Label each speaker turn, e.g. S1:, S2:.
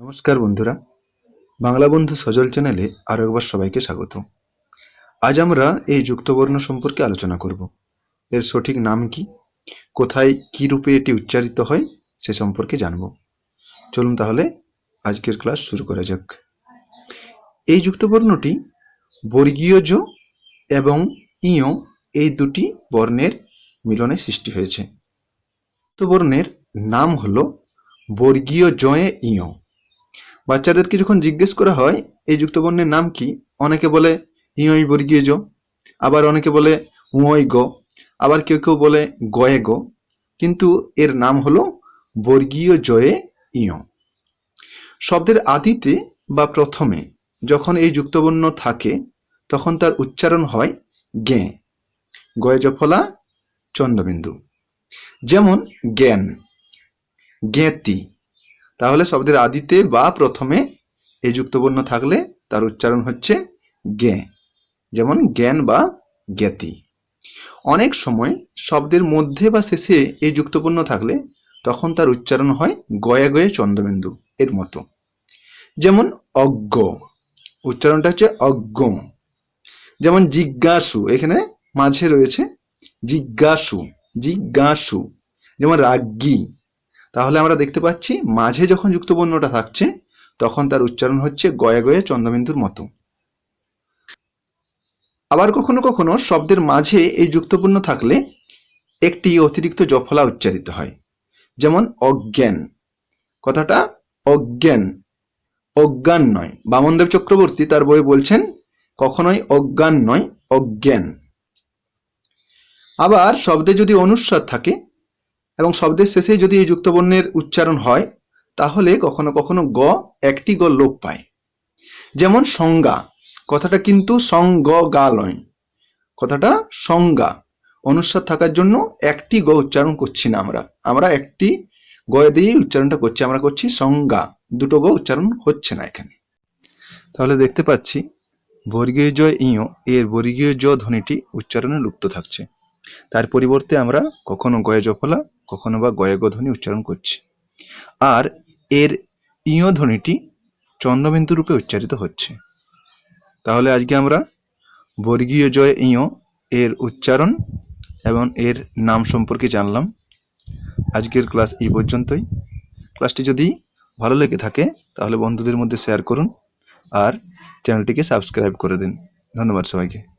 S1: নমস্কার বন্ধুরা। বাংলা বন্ধু সজল চ্যানেলে আরও একবার সবাইকে স্বাগত। আজ আমরা এই যুক্তবর্ণ সম্পর্কে আলোচনা করব। এর সঠিক নাম কি? কোথায় কি রূপে এটি উচ্চারিত হয়? সে সম্পর্কে জানব। চলুন তাহলে আজকের ক্লাস শুরু করা যাক। এই যুক্তবর্ণটি বর্গীয় জ এবং ইয় এই দুটি বর্ণের মিলনে সৃষ্টি হয়েছে। যুক্তবর্ণের নাম হলো বর্গীয় জয়ে ইয়। বাচ্চাদেরকে যখন জিজ্ঞেস করা হয়, এই যুক্তবর্ণের নাম কি? অনেকে বলে ইয়ই বর্গীয় জ আবার অনেকে বলে উঁয় গ। আবার কেউ কেউ বলে, গয়ে গ। কিন্তু এর নাম হলো বর্গীয় জয়ে ইয়। শব্দের আদিতে বা প্রথমে যখন এই যুক্তবর্ণ থাকে, তখন তার উচ্চারণ হয় গে। গয়ে জফলা, চন্দ্রবিন্দু। যেমন, জ্ঞান। জ্ঞাতি। তাহলে শব্দের আদিতে বা প্রথমে এই যুক্তবর্ণ থাকলে তার উচ্চারণ হচ্ছে জ্ঞে যেমন জ্ঞান বা জ্ঞাতি। অনেক সময় শব্দের মধ্যে বা শেষে এই যুক্তবর্ণ থাকলে তখন তার উচ্চারণ হয় গয়া গয়ে চন্দ্রবিন্দু এর মতো। যেমন অজ্ঞ, উচ্চারণটা হচ্ছে অজ্ঞ যেমন জিজ্ঞাসু, এখানে মাঝে রয়েছে জিজ্ঞাসু জিজ্ঞাসু। যেমন রাজ্ঞী তাহলে আমরা দেখতে পাচ্ছি মাঝে যখন যুক্তবর্ণটা থাকছে, তখন তার উচ্চারণ হচ্ছে গয়ে গয়ে চন্দ্রবিন্দুর মতো। আবার কখনো কখনো শব্দের মাঝে এই যুক্তবর্ণ থাকলে একটি অতিরিক্ত জফলা উচ্চারিত হয়। যেমন অজ্ঞান। কথাটা অজ্ঞান অজ্ঞান নয়। বামনদেব চক্রবর্তী তার বই বলছেন, কখনোই অজ্ঞান নয়, অজ্ঞান। আবার শব্দে যদি অনুস্বার থাকে এবং শব্দের শেষে যদি এই যুক্তবর্ণের উচ্চারণ হয়, তাহলে কখনো কখনো গ একটি গ লোপ পায়। যেমন সংজ্ঞা, কথাটা কিন্তু সঙ্গ গা নয় কথাটা সংজ্ঞা অনুস্বার থাকার জন্য একটি গ উচ্চারণ করছি না আমরা। আমরা একটি গ দিয়েই উচ্চারণটা করছি, আমরা করছি সংজ্ঞা। দুটো গ উচ্চারণ হচ্ছে না এখানে। তাহলে দেখতে পাচ্ছি, বর্গীয় জ ইয়, এর বর্গীয় জ ধ্বনিটি উচ্চারণে লুপ্ত থাকছে। তার পরিবর্তে আমরা কখনো গয়ে জফলা কখনো বা গয়ে ধ্বনি উচ্চারণ করছি। আর এর ইয় ধ্বনিটি চন্দ্রবিন্দু রূপে উচ্চারিত হচ্ছে। তাহলে আজকে আমরা বর্গীয় জয় ইয় এর উচ্চারণ এবং এর নাম সম্পর্কে জানলাম। আজকের ক্লাস এই পর্যন্তই। ক্লাসটি যদি ভালো লেগে থাকে, তাহলে বন্ধুদের মধ্যে শেয়ার করুন আর চ্যানেলটিকে সাবস্ক্রাইব করে দিন। ধন্যবাদ সবাইকে।